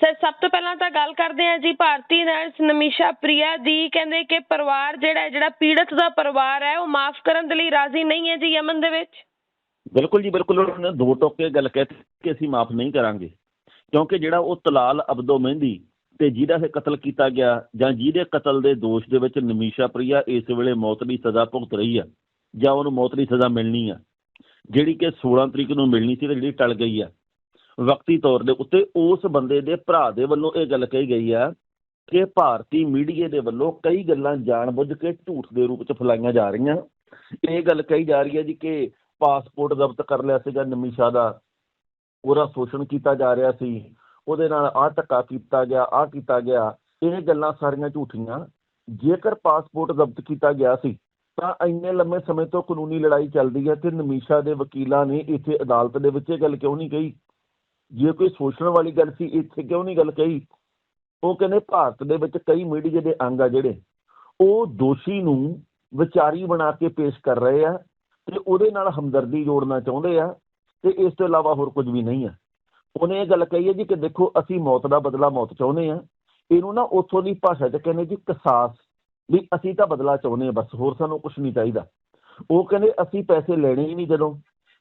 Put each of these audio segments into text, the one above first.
Sir, ਸਭ ਤੋਂ ਪਹਿਲਾਂ ਤਾਂ ਗੱਲ ਕਰਦੇ ਹਾਂ ਜੀ ਭਾਰਤੀ ਨਰਸ ਨਮੀਸ਼ਾ ਪ੍ਰਿਆ ਦੀ। ਕਹਿੰਦੇ ਕਿ ਪਰਿਵਾਰ ਜਿਹੜਾ ਜਿਹੜਾ ਪੀੜਤ ਦਾ ਪਰਿਵਾਰ ਹੈ, ਉਹ ਮਾਫ ਕਰਨ ਦੇ ਲਈ ਰਾਜ਼ੀ ਨਹੀਂ ਹੈ ਜੀ ਯਮਨ ਦੇ ਵਿੱਚ। ਬਿਲਕੁਲ ਜੀ, ਬਿਲਕੁਲ। ਉਹਨਾਂ ਨੇ ਦੋ ਟੋਕੇ ਗੱਲ ਕਹਿਤੀ ਕਿ ਅਸੀਂ ਮਾਫ ਨਹੀਂ ਕਰਾਂਗੇ। ਕਿਉਂਕਿ ਜਿਹੜਾ ਉਹ ਤਲਾਲ ਅਬਦੋ ਮਹਿੰਦੀ ਤੇ ਜਿਹਦਾ ਇਹ ਕਤਲ ਕੀਤਾ ਗਿਆ ਜਾਂ ਜਿਹਦੇ ਕਤਲ ਦੇ ਦੋਸ਼ ਦੇ ਵਿੱਚ ਨਮੀਸ਼ਾ ਪ੍ਰਿਆ ਇਸ ਵੇਲੇ ਮੌਤ ਦੀ ਸਜ਼ਾ ਭੁਗਤ ਰਹੀ ਆ ਜਾਂ ਉਹਨੂੰ ਮੌਤ ਦੀ ਸਜ਼ਾ ਮਿਲਣੀ ਆ। ਜਿਹੜੀ ਕਿ 16 ਤਰੀਕ ਨੂੰ ਮਿਲਣੀ ਸੀ ਤੇ ਜਿਹੜੀ ਟਲ ਗਈ ਆ। ਵਕਤੀ ਤੌਰ ਦੇ ਉੱਤੇ ਉਸ ਬੰਦੇ ਦੇ ਭਰਾ ਦੇ ਵੱਲੋਂ ਇਹ ਗੱਲ ਕਹੀ ਗਈ ਆ ਕਿ ਭਾਰਤੀ ਮੀਡੀਆ ਦੇ ਵੱਲੋਂ ਕਈ ਗੱਲਾਂ ਜਾਣਬੁੱਝ ਕੇ ਝੂਠ ਦੇ ਰੂਪ ਚ ਫੈਲਾਈਆਂ ਜਾ ਰਹੀਆਂ। ਇਹ ਗੱਲ ਕਹੀ ਜਾ ਰਹੀ ਹੈ ਜੀ ਕਿ ਪਾਸਪੋਰਟ ਜ਼ਬਤ ਕਰ ਲਿਆ ਸੀਗਾ ਨਮੀਸ਼ਾ ਦਾ। ਉਹਦਾ ਸ਼ੋਸ਼ਣ ਕੀਤਾ ਜਾ ਰਿਹਾ ਸੀ। ਉਹਦੇ ਨਾਲ ਆਹ ਧੱਕਾ ਕੀਤਾ ਗਿਆ, ਆਹ ਕੀਤਾ ਗਿਆ। ਇਹ ਗੱਲਾਂ ਸਾਰੀਆਂ ਝੂਠੀਆਂ। ਜੇਕਰ ਪਾਸਪੋਰਟ ਜ਼ਬਤ ਕੀਤਾ ਗਿਆ ਸੀ, ਤਾਂ ਇੰਨੇ ਲੰਮੇ ਸਮੇਂ ਤੋਂ ਕਾਨੂੰਨੀ ਲੜਾਈ ਚੱਲਦੀ ਹੈ ਤੇ ਨਮੀਸ਼ਾ ਦੇ ਵਕੀਲਾਂ ਨੇ ਇੱਥੇ ਅਦਾਲਤ ਦੇ ਵਿੱਚ ਇਹ ਗੱਲ ਕਿਉਂ ਨਹੀਂ ਕਹੀ? ਜੇ ਕੋਈ ਸੋਚਣ ਵਾਲੀ ਗੱਲ ਸੀ, ਇੱਥੇ ਕਿਉਂ ਨਹੀਂ ਗੱਲ ਕਹੀ? ਉਹ ਕਹਿੰਦੇ ਭਾਰਤ ਦੇ ਵਿੱਚ ਕਈ ਮੀਡੀਆ ਦੇ ਅੰਗ ਆ ਜਿਹੜੇ, ਉਹ ਦੋਸ਼ੀ ਨੂੰ ਵਿਚਾਰੀ ਬਣਾ ਕੇ ਪੇਸ਼ ਕਰ ਰਹੇ ਆ ਤੇ ਉਹਦੇ ਨਾਲ ਹਮਦਰਦੀ ਜੋੜਨਾ ਚਾਹੁੰਦੇ ਆ ਤੇ ਇਸ ਤੋਂ ਇਲਾਵਾ ਹੋਰ ਕੁਝ ਵੀ ਨਹੀਂ ਆ। ਉਹਨੇ ਇਹ ਗੱਲ ਕਹੀ ਹੈ ਜੀ ਕਿ ਦੇਖੋ, ਅਸੀਂ ਮੌਤ ਦਾ ਬਦਲਾ ਮੌਤ ਚਾਹੁੰਦੇ ਆ। ਇਹਨੂੰ ਨਾ ਉੱਥੋਂ ਦੀ ਭਾਸ਼ਾ 'ਚ ਕਹਿੰਦੇ ਜੀ ਕਸਾਸ, ਵੀ ਅਸੀਂ ਤਾਂ ਬਦਲਾ ਚਾਹੁੰਦੇ ਆ ਬਸ, ਹੋਰ ਸਾਨੂੰ ਕੁਝ ਨਹੀਂ ਚਾਹੀਦਾ। ਉਹ ਕਹਿੰਦੇ, ਅਸੀਂ ਪੈਸੇ ਲੈਣੇ ਹੀ ਨਹੀਂ ਜਦੋਂ,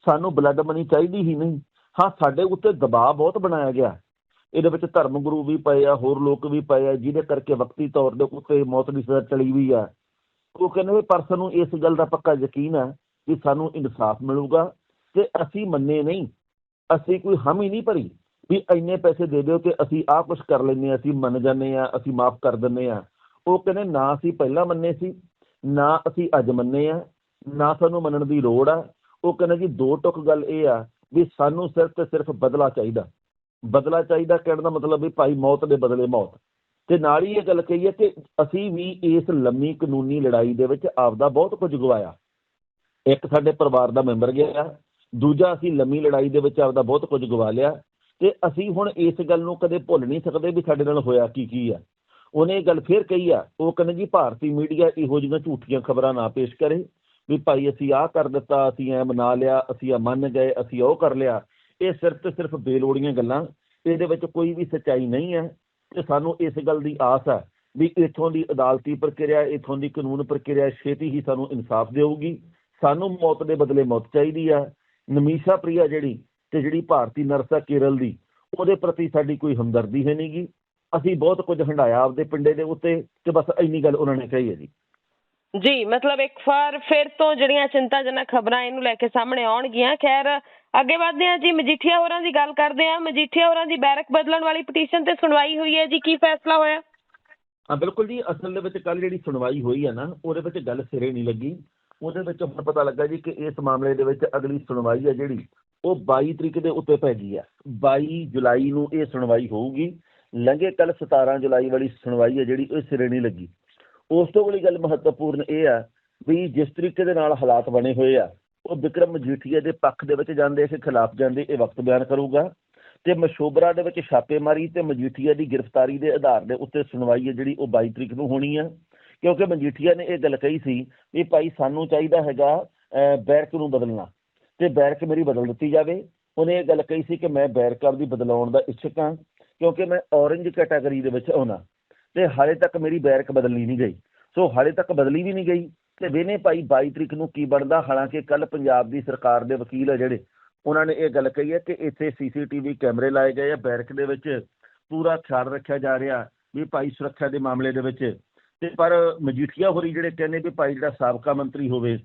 ਸਾਨੂੰ ਬਲੱਡ ਮਨੀ ਚਾਹੀਦੀ ਹੀ ਨਹੀਂ। ਹਾਂ, ਸਾਡੇ ਉੱਤੇ ਦਬਾਅ ਬਹੁਤ ਬਣਾਇਆ ਗਿਆ ਇਹਦੇ ਵਿੱਚ ਧਰਮ ਗੁਰੂ ਵੀ ਪਏ ਆ, ਹੋਰ ਲੋਕ ਵੀ ਪਏ ਆ, ਜਿਹਦੇ ਕਰਕੇ ਵਕਤੀ ਤੌਰ ਦੇ ਉੱਤੇ ਮੌਤ ਦੀ ਸਜ਼ਾ ਚਲੀ ਵੀ ਆ। ਉਹ ਕਹਿੰਦੇ ਵੀ ਪਰ ਸਾਨੂੰ ਇਸ ਗੱਲ ਦਾ ਪੱਕਾ ਯਕੀਨ ਆ ਕਿ ਸਾਨੂੰ ਇਨਸਾਫ ਮਿਲੂਗਾ ਤੇ ਅਸੀਂ ਮੰਨੇ ਨਹੀਂ। ਅਸੀਂ ਕੋਈ ਹਾਮੀ ਨਹੀਂ ਭਰੀ ਵੀ ਇੰਨੇ ਪੈਸੇ ਦੇ ਦਿਓ ਕਿ ਅਸੀਂ ਆਹ ਕੁਝ ਕਰ ਲੈਂਦੇ ਹਾਂ, ਅਸੀਂ ਮੰਨ ਜਾਂਦੇ ਆ ਅਸੀਂ ਮਾਫ ਕਰ ਦਿੰਦੇ ਆ ਉਹ ਕਹਿੰਦੇ ਨਾ ਅਸੀਂ ਪਹਿਲਾਂ ਮੰਨੇ ਸੀ, ਨਾ ਅਸੀਂ ਅੱਜ ਮੰਨੇ ਆ, ਨਾ ਸਾਨੂੰ ਮੰਨਣ ਦੀ ਲੋੜ ਆ। ਉਹ ਕਹਿੰਦੇ ਜੀ ਦੋ ਟੁਕ ਗੱਲ ਇਹ ਆ ਵੀ ਸਾਨੂੰ ਸਿਰਫ ਤੇ ਸਿਰਫ ਬਦਲਾ ਚਾਹੀਦਾ। ਬਦਲਾ ਚਾਹੀਦਾ ਕਹਿਣ ਦਾ ਮਤਲਬ ਵੀ ਭਾਈ ਮੌਤ ਦੇ ਬਦਲੇ ਮੌਤ। ਤੇ ਨਾਲ ਹੀ ਇਹ ਗੱਲ ਕਹੀ ਹੈ ਕਿ ਅਸੀਂ ਵੀ ਇਸ ਲੰਮੀ ਕਾਨੂੰਨੀ ਲੜਾਈ ਦੇ ਵਿੱਚ ਆਪਦਾ ਬਹੁਤ ਕੁਝ ਗਵਾਇਆ। ਇੱਕ ਸਾਡੇ ਪਰਿਵਾਰ ਦਾ ਮੈਂਬਰ ਗਿਆ, ਦੂਜਾ ਅਸੀਂ ਲੰਮੀ ਲੜਾਈ ਦੇ ਵਿੱਚ ਆਪਦਾ ਬਹੁਤ ਕੁਝ ਗਵਾ ਲਿਆ ਤੇ ਅਸੀਂ ਹੁਣ ਇਸ ਗੱਲ ਨੂੰ ਕਦੇ ਭੁੱਲ ਨਹੀਂ ਸਕਦੇ ਵੀ ਸਾਡੇ ਨਾਲ ਹੋਇਆ ਕੀ ਕੀ ਆ। ਉਹਨੇ ਇਹ ਗੱਲ ਫੇਰ ਕਹੀ ਆ, ਉਹ ਕਹਿੰਦੇ ਜੀ ਭਾਰਤੀ ਮੀਡੀਆ ਇਹੋ ਜਿਹੀਆਂ ਝੂਠੀਆਂ ਖਬਰਾਂ ਨਾ ਪੇਸ਼ ਕਰੇ। ਵੀ ਭਾਈ ਅਸੀਂ ਆਹ ਕਰ ਦਿੱਤਾ, ਅਸੀਂ ਐ ਬਣਾ ਲਿਆ, ਅਸੀਂ ਆ ਮੰਨ ਗਏ, ਅਸੀਂ ਉਹ ਕਰ ਲਿਆ। ਇਹ ਸਿਰਫ ਤੇ ਸਿਰਫ ਬੇਲੋੜੀਆਂ ਗੱਲਾਂ। ਇਹਦੇ ਵਿੱਚ ਕੋਈ ਵੀ ਸੱਚਾਈ ਨਹੀਂ ਹੈ ਤੇ ਸਾਨੂੰ ਇਸ ਗੱਲ ਦੀ ਆਸ ਹੈ ਵੀ ਇਥੋਂ ਦੀ ਅਦਾਲਤੀ ਪ੍ਰਕਿਰਿਆ, ਇਥੋਂ ਦੀ ਕਾਨੂੰਨ ਪ੍ਰਕਿਰਿਆ ਛੇਤੀ ਹੀ ਸਾਨੂੰ ਇਨਸਾਫ ਦੇਊਗੀ। ਸਾਨੂੰ ਮੌਤ ਦੇ ਬਦਲੇ ਮੌਤ ਚਾਹੀਦੀ ਆ ਨਮੀਸ਼ਾ ਪ੍ਰਿਆ ਜਿਹੜੀ ਤੇ ਜਿਹੜੀ ਭਾਰਤੀ ਨਰਸ ਆ ਕੇਰਲ ਦੀ, ਉਹਦੇ ਪ੍ਰਤੀ ਸਾਡੀ ਕੋਈ ਹਮਦਰਦੀ ਹੈ ਨਹੀਂਗੀ ਅਸੀਂ ਬਹੁਤ ਕੁਝ ਹੰਡਾਇਆ ਆਪਦੇ ਪਿੰਡੇ ਦੇ ਉੱਤੇ ਤੇ ਬਸ ਇੰਨੀ ਗੱਲ ਉਹਨਾਂ ਨੇ ਕਹੀ ਹੈ ਜੀ। ਜੀ, ਮਤਲਬ ਇੱਕ ਵਾਰ ਫਿਰ ਤੋਂ ਜਿਹੜੀਆਂ ਚਿੰਤਾਜਨਕ ਖਬਰਾਂ ਇਹਨੂੰ ਲੈ ਕੇ ਸਾਹਮਣੇ ਆਉਣਗੀਆਂ, ਖੈਰ ਅੱਗੇ ਵਧਦੇ ਹਾਂ ਜੀ, ਮਜੀਠੀਆ ਹੋਰਾਂ ਦੀ ਗੱਲ ਕਰਦੇ ਹਾਂ, ਮਜੀਠੀਆ ਹੋਰਾਂ ਦੀ ਬੈਰਕ ਬਦਲਣ ਵਾਲੀ ਪਟੀਸ਼ਨ ਤੇ ਸੁਣਵਾਈ ਹੋਈ ਹੈ ਜੀ, ਕੀ ਫੈਸਲਾ ਹੋਇਆ? ਹਾਂ, ਬਿਲਕੁਲ ਜੀ, ਅਸਲ ਦੇ ਵਿੱਚ ਕੱਲ ਜਿਹੜੀ ਸੁਣਵਾਈ ਹੋਈ ਹੈ ਨਾ, ਉਹਦੇ ਵਿੱਚ ਗੱਲ ਸਿਰੇ ਨਹੀਂ ਲੱਗੀ। ਉਹਦੇ ਵਿੱਚ ਹੁਣ ਪਤਾ ਲੱਗਾ ਜੀ ਕਿ ਇਸ ਮਾਮਲੇ ਦੇ ਵਿੱਚ ਅਗਲੀ ਸੁਣਵਾਈ ਹੈ ਜਿਹੜੀ, ਉਹ 22 ਤਰੀਕ ਦੇ ਉੱਤੇ ਪੈ ਗਈ ਹੈ। 22 ਜੁਲਾਈ ਨੂੰ ਇਹ ਸੁਣਵਾਈ ਹੋਊਗੀ। ਲੰਘੇ ਕੱਲ 17 ਜੁਲਾਈ ਵਾਲੀ ਸੁਣਵਾਈ ਹੈ ਜਿਹੜੀ, ਉਹ ਸਿਰੇ ਨਹੀਂ ਲੱਗੀ। ਉਸ ਤੋਂ ਅਗਲੀ ਗੱਲ ਮਹੱਤਵਪੂਰਨ ਇਹ ਆ ਵੀ ਜਿਸ ਤਰੀਕੇ ਦੇ ਨਾਲ ਹਾਲਾਤ ਬਣੇ ਹੋਏ ਆ, ਉਹ ਵਿਕਰਮ ਮਜੀਠੀਆ ਦੇ ਪੱਖ ਦੇ ਵਿੱਚ ਜਾਂਦੇ, ਇਸ ਖਿਲਾਫ ਜਾਂਦੇ, ਇਹ ਵਕਤ ਬਿਆਨ ਕਰੂਗਾ। ਤੇ ਮਸ਼ੋਬਰਾ ਦੇ ਵਿੱਚ ਛਾਪੇਮਾਰੀ ਤੇ ਮਜੀਠੀਆ ਦੀ ਗ੍ਰਿਫਤਾਰੀ ਦੇ ਆਧਾਰ ਦੇ ਉੱਤੇ ਸੁਣਵਾਈ ਹੈ ਜਿਹੜੀ ਉਹ 22 ਤਰੀਕ ਨੂੰ ਹੋਣੀ ਆ। ਕਿਉਂਕਿ ਮਜੀਠੀਆ ਨੇ ਇਹ ਗੱਲ ਕਹੀ ਸੀ ਵੀ ਭਾਈ ਸਾਨੂੰ ਚਾਹੀਦਾ ਹੈਗਾ ਬੈਰਕ ਨੂੰ ਬਦਲਣਾ। ਤੇ ਬੈਰਕ ਮੇਰੀ ਬਦਲ ਦਿੱਤੀ ਜਾਵੇ। ਉਹਨੇ ਇਹ ਗੱਲ ਕਹੀ ਸੀ ਕਿ ਮੈਂ ਬੈਰਕ ਆਪਦੀ ਬਦਲਾਉਣ ਦਾ ਇੱਛਕ ਹਾਂ, ਕਿਉਂਕਿ ਮੈਂ ਔਰੰਜ ਕੈਟਾਗਰੀ ਦੇ ਵਿੱਚ ਆਉਣਾ। ਤੇ ਹਾਲੇ ਤੱਕ ਮੇਰੀ ਬੈਰਕ ਬਦਲੀ ਨਹੀਂ ਗਈ। ਸੋ ਹਾਲੇ ਤੱਕ ਬਦਲੀ ਵੀ ਨਹੀਂ ਗਈ ਤੇ ਵੇਨੇ ਭਾਈ 22 ਤਰੀਕ ਨੂੰ ਕੀ ਬਣਦਾ? ਹਾਲਾਂਕਿ ਕੱਲ ਪੰਜਾਬ ਦੀ ਸਰਕਾਰ ਦੇ ਵਕੀਲ ਆ ਜਿਹੜੇ, ਉਹਨਾਂ ਨੇ ਇਹ ਗੱਲ ਕਹੀ ਹੈ ਕਿ ਇੱਥੇ ਸੀਸੀਟੀਵੀ ਕੈਮਰੇ ਲਾਏ ਗਏ ਆ, ਬੈਰਕ ਦੇ ਵਿੱਚ ਪੂਰਾ ਖਿਆਲ ਰੱਖਿਆ ਜਾ ਰਿਹਾ ਵੀ ਭਾਈ ਸੁਰੱਖਿਆ ਦੇ ਮਾਮਲੇ ਦੇ ਵਿੱਚ। ਤੇ ਪਰ ਮਜੀਠੀਆ ਹੋਰੀ ਜਿਹੜੇ ਕਹਿੰਦੇ ਵੀ ਭਾਈ ਜਿਹੜਾ ਸਾਬਕਾ ਮੰਤਰੀ ਹੋਵੇ,